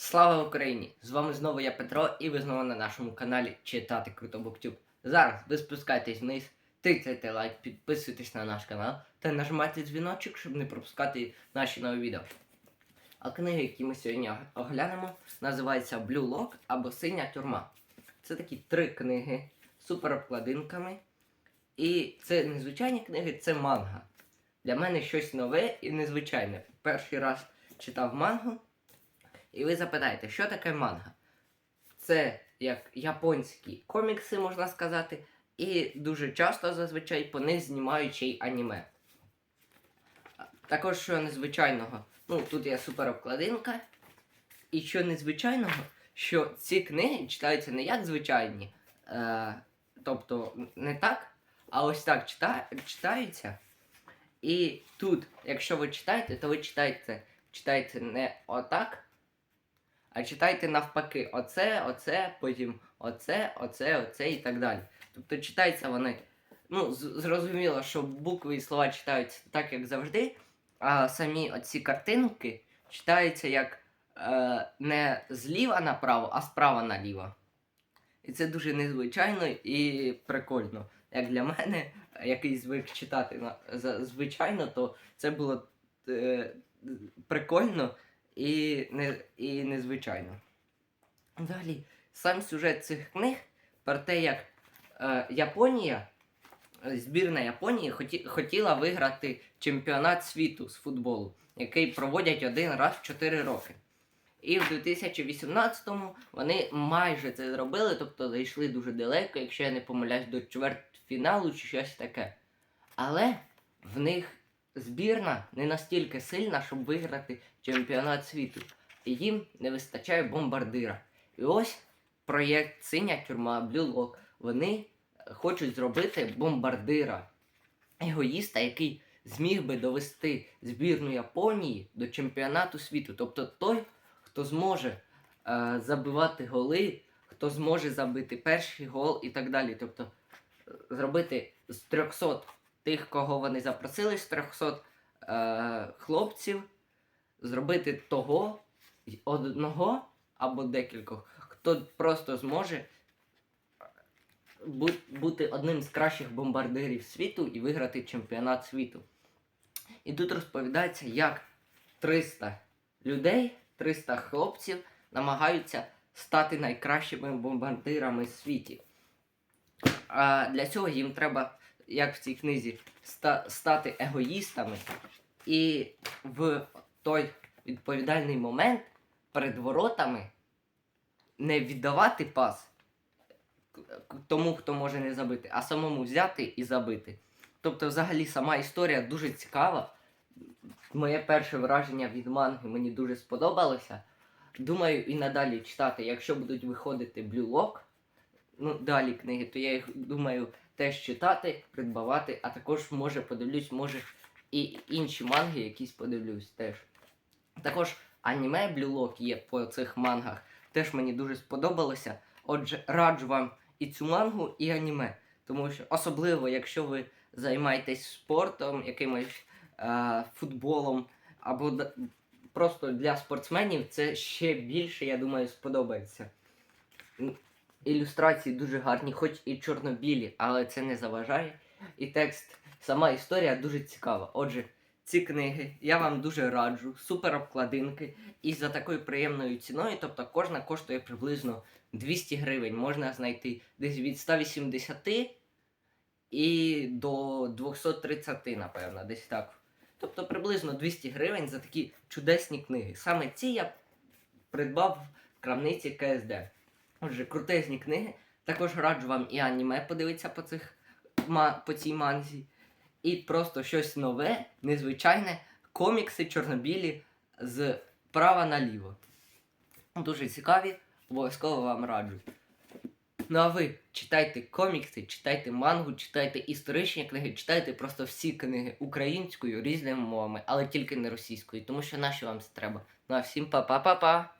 Слава Україні! З вами знову я Петро, і ви знову на нашому каналі Читати Круто Буктюб. Зараз ви спускайтесь вниз, тицяйте лайк, підписуйтесь на наш канал та нажимайте дзвіночок, щоб не пропускати наші нові відео. А книги, які ми сьогодні оглянемо, називаються Blue Lock або Синя тюрма. Це такі три книги з супер обкладинками. І це не звичайні книги, це манга. Для мене щось нове і незвичайне. Перший раз читав мангу. І ви запитаєте, що таке манга? Це як японські комікси, можна сказати, і дуже часто зазвичай по них знімають ще й аніме. Також що незвичайного, ну тут є супер обкладинка. І що незвичайного, що ці книги читаються не як звичайні, е, тобто не так, а ось так чита, читаються. І тут, якщо ви читаєте, то ви читаєте, читаєте не отак, а читайте навпаки, оце, оце, потім оце, оце, оце і так далі. Тобто читаються вони. Ну, зрозуміло, що букви і слова читаються так, як завжди, а самі оці картинки читаються як е, не зліва направо, а справа наліво. І це дуже незвичайно і прикольно. Як для мене, який звик читати звичайно, то це було е, прикольно і, не, і незвичайно. Далі, сам сюжет цих книг про те, як е, Японія, збірна Японії хоті, хотіла виграти чемпіонат світу з футболу, який проводять один раз в 4 роки. І в 2018-му вони майже це зробили, тобто зайшли дуже далеко, якщо я не помиляюсь, до чвертьфіналу чи щось таке. Але в них збірна не настільки сильна, щоб виграти чемпіонат світу. І їм не вистачає бомбардира. І ось проєкт Синя тюрма Blue Lock. Вони хочуть зробити бомбардира, егоїста, який зміг би довести збірну Японії до чемпіонату світу. Тобто той, хто зможе е, забивати голи, хто зможе забити перший гол і так далі. Тобто е, зробити з 300 тих, кого вони запросили, з 300 е, хлопців, зробити того одного або декількох, хто просто зможе бути одним з кращих бомбардирів світу і виграти чемпіонат світу. І тут розповідається, як 300 людей, 300 хлопців намагаються стати найкращими бомбардирами в світі. А для цього їм треба, як в цій книзі, ста- стати егоїстами і в той відповідальний момент перед воротами не віддавати пас тому, хто може не забити, а самому взяти і забити. Тобто, взагалі, сама історія дуже цікава. Моє перше враження від манги мені дуже сподобалося. Думаю, і надалі читати, якщо будуть виходити Lock, ну, далі книги, то я їх думаю теж читати, придбавати, а також може подивлюсь, може і інші манги якісь подивлюсь теж. Також аніме Lock є по цих мангах. Теж мені дуже сподобалося. Отже, раджу вам і цю мангу, і аніме. Тому що особливо, якщо ви займаєтесь спортом, якимось е, футболом, або просто для спортсменів, це ще більше, я думаю, сподобається. Ілюстрації дуже гарні, хоч і чорнобілі, але це не заважає. І текст, сама історія дуже цікава. Отже, ці книги я вам дуже раджу, супер обкладинки і за такою приємною ціною, тобто кожна коштує приблизно 200 гривень. Можна знайти десь від 180 і до 230, напевно, десь так. Тобто приблизно 200 гривень за такі чудесні книги. Саме ці я придбав в крамниці КСД. Отже, крутезні книги. Також раджу вам і аніме подивитися по, цих, по цій манзі. І просто щось нове, незвичайне, комікси чорнобілі з права наліво. Дуже цікаві, обов'язково вам раджу. Ну а ви читайте комікси, читайте мангу, читайте історичні книги, читайте просто всі книги українською, різними мовами, але тільки не російською, тому що наші вам це треба. Ну а всім па-па-па-па!